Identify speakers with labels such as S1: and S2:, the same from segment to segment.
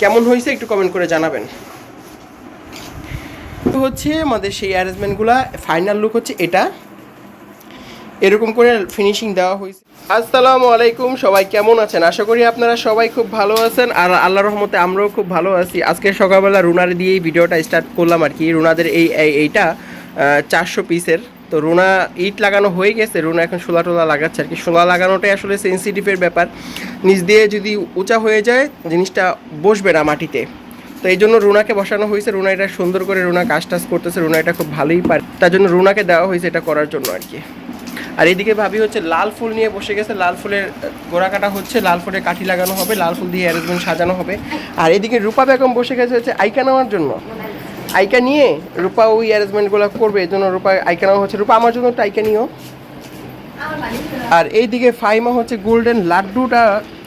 S1: কেমন হয়েছে একটু কমেন্ট করে জানাবেন। হচ্ছে আমাদের সেই অ্যারেঞ্জমেন্টগুলো ফাইনাল লুক হচ্ছে এটা। এরকম করে ফিনিশিং দেওয়া হয়েছে। আসসালামু আলাইকুম সবাই কেমন আছেন? আশা করি আপনারা সবাই খুব ভালো আছেন আর আল্লাহ রহমতে আমরাও খুব ভালো আছি। আজকে সকালবেলা রুনার দিয়ে এই ভিডিওটা স্টার্ট করলাম আর কি। রুনাদের এই এই- এইটা চারশো পিসের তো রুনা ইট লাগানো হয়ে গেছে, রুনা এখন শোলা টোলা লাগাচ্ছে আর কি। শোলা লাগানোটাই আসলে সেন্সিটিভের ব্যাপার। নিচ দিয়ে যদি উঁচা হয়ে যায়, জিনিসটা বসবে না মাটিতে। তো এই জন্য রুনাকে বসানো হয়েছে, রুনা এটা সুন্দর করে রুনা কাজ টাজ করতেছে, রুনা এটা খুব ভালোই পারে। তার জন্য রুনাকে দেওয়া হয়েছে এটা করার জন্য আর কি। আর এইদিকে ভাবি হচ্ছে লাল ফুল নিয়ে বসে গেছে, লাল ফুলের গোড়া কাটা হচ্ছে, লাল ফুলের কাঠি লাগানো হবে, লাল ফুল দিয়ে অ্যারেঞ্জমেন্ট সাজানো হবে। আর এদিকে রূপা বেগম বসে গেছে হচ্ছে আইকা নেওয়ার জন্য। আইকা নিয়ে রূপা ওই অ্যারেঞ্জমেন্টগুলো করবে, এই জন্য রূপা আইকা হচ্ছে। রূপা, আমার জন্য একটা আইকা নিও। আর এইদিকে ফাইমা হচ্ছে গোল্ডেন লাড্ডুটা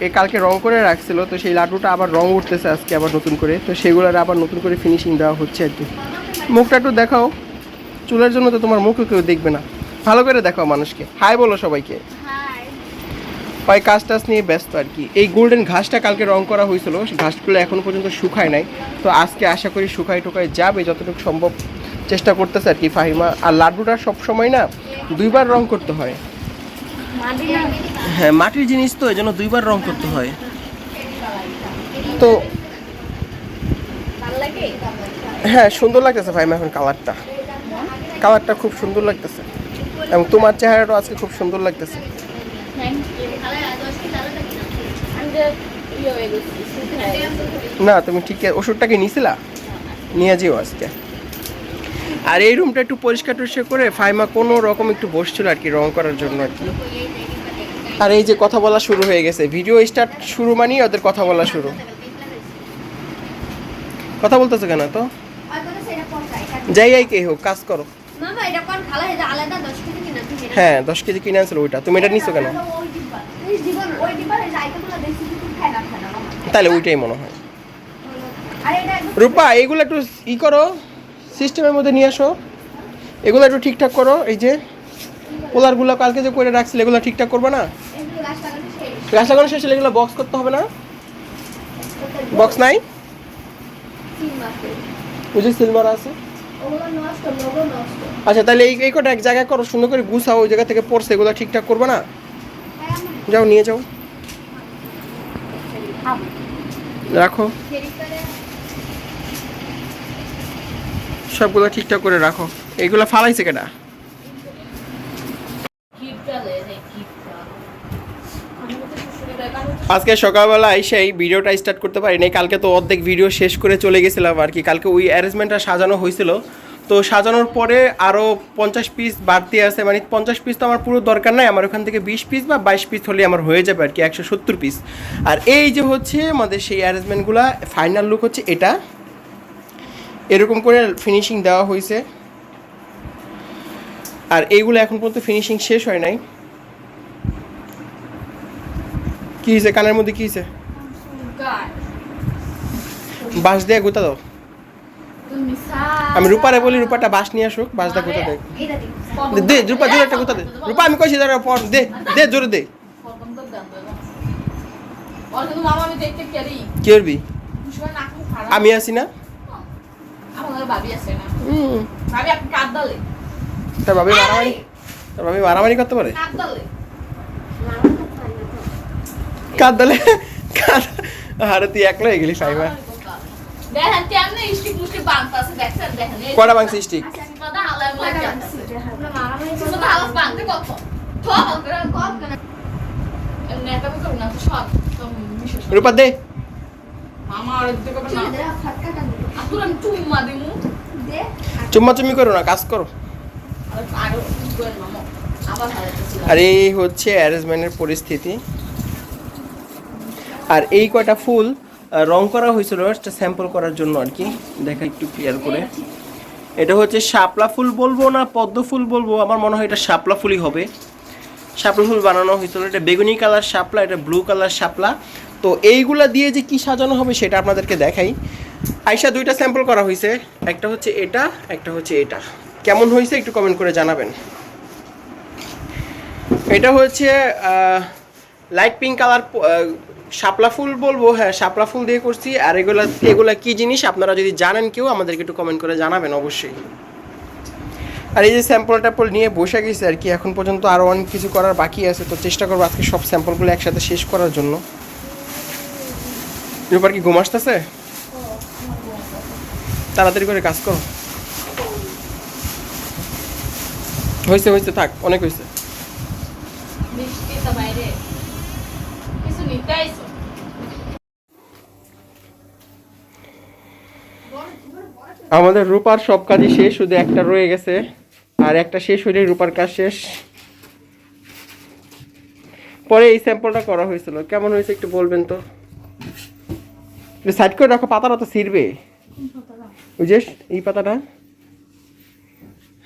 S1: এ কালকে রং করে রাখছিল, তো সেই লাড্ডুটা আবার রং উঠতেছে আজকে আবার নতুন করে, তো সেগুলোর আবার নতুন করে ফিনিশিং দেওয়া হচ্ছে আর কি। মুখটা একটু দেখাও। চুলের জন্য তো তোমার মুখও কেউ দেখবে না। ভালো করে দেখাও মানুষকে। হাই বলো সবাইকে। ওই কাজ টাজ নিয়ে ব্যস্ত আর কি। এই গোল্ডেন ঘাসটা কালকে রং করা হয়েছিল ঘাসগুলো এখন পর্যন্ত শুকায় নাই। তো আজকে আশা করি শুকায় টুকায় যাবে, যতটুকু সম্ভব চেষ্টা করতেছে আর কি ফাহিমা। আর লাড্ডুটা সব সময় না দুইবার রং করতে হয়। হ্যাঁ মাটির জিনিস তো এই জন্য দুইবার রং করতে হয়। তো হ্যাঁ সুন্দর লাগতেছে ফাহিমা এখন কালারটা কালারটা খুব সুন্দর লাগতেছে। এবং তোমার চেহারাটাও আজকে খুব সুন্দর লাগতেছে। না, তুমি ঠিক ওষুধটা কি নিছিলা? নিয়ে যেও আজকে। আর এই রুমটা একটু পরিষ্কার টরিষ্কার করে ফাইমা কোনো রকম একটু বসছিল আর কি, রং করার জন্য আর কি। আর এই যে কথা বলা শুরু হয়ে গেছে। ভিডিও স্টার্ট শুরু মানেই ওদের কথা বলা শুরু। কথা বলতেছে কেন তো? যাই যাই, কে হোক, কাজ করো। হ্যাঁ দশ কেজি কিনে আনছিল ওইটা। তুমি এটা নিছো কেন? তাহলে ওইটাই মনে হয়। রূপা এইগুলো একটু ই করো সিস্টেমের মধ্যে নিয়ে আসো। এগুলো একটু ঠিকঠাক করো এই যে পোলারগুলো কালকে যে করে রাখছিলে এগুলো ঠিকঠাক করবে না? গাছ লাগানো শেষ এগুলো বক্স করতে হবে না? বক্স নাই? ওই যে সিলভার আছে। আচ্ছা তাহলে এই এই কটা এক জায়গায় করো, সুন্দর করে গুছাও, ওই জায়গা থেকে পড়ছে, এগুলো ঠিকঠাক করবে না? যাও, নিয়ে যাও। রাখো। সবগুলো ঠিকঠাক করে রাখো। এগুলো ফালাইছে কেটা আজকে সকালবেলা এসে এই ভিডিওটা স্টার্ট করতে পারিনি। কালকে তো অর্ধেক ভিডিও শেষ করে চলে গেছিলাম আর কি। কালকে ওই অ্যারেঞ্জমেন্টটা সাজানো হয়েছিল। তো সাজানোর পরে আরও পঞ্চাশ পিস বাড়তি আছে। মানে পঞ্চাশ পিস তো আমার পুরো দরকার নাই। আমার ওখান থেকে বিশ পিস বা বাইশ পিস হলে আমার হয়ে যাবে আর কি, একশো সত্তর পিস আর এই যে হচ্ছে আমাদের সেই অ্যারেঞ্জমেন্টগুলো ফাইনাল লুক হচ্ছে এটা। এরকম করে ফিনিশিং দেওয়া হয়েছে। আর এইগুলো এখন পর্যন্ত ফিনিশিং শেষ হয় নাই। কি হয়েছে কানের মধ্যে কি হয়েছে বাঁশ দিয়ে গোতা দাও। আমি রূপারে বলি রূপাটা বাঁশ নিয়ে আসুক বাঁশ দিয়ে গোতা দে দে রূপা জোরে একটা গোতা দে। রূপা আমি কইছি দাঁড়া পর দে দে জোরে দে। কি করবি? আমি আছি না? হুম। তার ভাবি মারামারি তার ভাবি মারামারি করতে পারে? কাঁদ দলে কাঁদ আরে তুই একলা হয়ে গেলি ফাইবার কটা বাংসি স্টিক রূপা দে। চুম্মা চুম্মি করো না কাজ করো। আরে হচ্ছে অ্যারেঞ্জমেন্টের পরিস্থিতি। আর এই কয়টা ফুল রং করা হয়েছিল একটা স্যাম্পল করার জন্য আর কি। দেখা একটু ক্লিয়ার করে। এটা হচ্ছে শাপলা ফুল বলব না, পদ্ম ফুল বলব? আমার মনে হয় এটা শাপলা ফুলই হবে। শাপলা ফুল বানানো হয়েছিল। এটা বেগুনি কালার শাপলা, এটা ব্লু কালার শাপলা। তো এইগুলা দিয়ে যে কি সাজানো হবে সেটা আপনাদেরকে দেখাই। আইসা দুইটা স্যাম্পল করা হয়েছে। একটা হচ্ছে এটা, একটা হচ্ছে এটা। কেমন হয়েছে একটু কমেন্ট করে জানাবেন। এটা হচ্ছে লাইট পিঙ্ক কালার শাপলা ফুল বলব হ্যাঁ শাপলা ফুল দিয়ে করছি। আর এগুলা এগুলা কি জিনিস? আপনারা যদি জানেন কেউ, আমাদেরকে একটু কমেন্ট করে জানাবেন অবশ্যই। আর এই যে স্যাম্পল ট্যাম্পল নিয়ে বসে গেছে আর কি, এখন পর্যন্ত আরও অনেক কিছু করার বাকি আছে, তো চেষ্টা করব আজকে সব স্যাম্পলগুলো একসাথে শেষ করার জন্য। এবার কি ঘুম আসতেছে? তাড়াতাড়ি করে কাজ করো। হয়েছে হয়েছে থাক, অনেক হয়েছে
S2: মিষ্টি তো বাইরে। কিছু নিতে
S1: আমাদের রূপার সব কাজই শেষ, শুধু একটা রয়ে গেছে। আর একটা শেষ হলে রূপার কাজ শেষ। পরে এই স্যাম্পলটা করা হয়েছিল। কেমন হয়েছে একটু বলবেন তো? সাইড করে রাখো, পাতাটা তো ছিঁড়বে। যে, এই পাতাটা?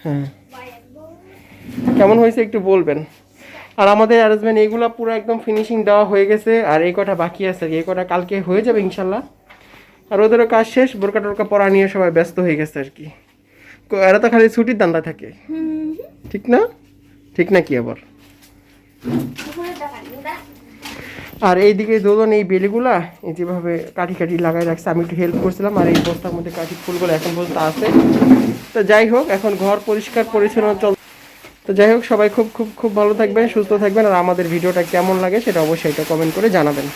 S1: হ্যাঁ। কেমন হয়েছে একটু বলবেন। আর আমাদের অ্যারেঞ্জমেন্ট এগুলো পুরো একদম ফিনিশিং দেওয়া হয়ে গেছে। আর এই কটা বাকি আছে, এই কটা কালকে হয়ে যাবে ইনশাল্লাহ। আর ওদেরও কাজ শেষ, বোরকা টোরকা পরা নিয়ে সবাই ব্যস্ত হয়ে গেছে আর কি। এরা তো খালি ছুটির দান্দা থাকে। ঠিক না? ঠিক না কি আবার? আর এইদিকে দোলন, এই বেলিগুলা, এই যেভাবে কাঠি কাঠি লাগাই রাখছে, আমি একটু হেল্প করছিলাম, আর এই বস্তার মধ্যে কাঠি ফুলগুলো এখন পর্যন্ত আছে। তো যাই হোক, এখন ঘর পরিষ্কার, পরিচ্ছন্ন চল তো যাই হোক, সবাই খুব খুব খুব ভালো থাকবেন, সুস্থ থাকবেন, আর আমাদের ভিডিওটা কেমন লাগে সেটা অবশ্যই এটা কমেন্ট করে জানাবেন।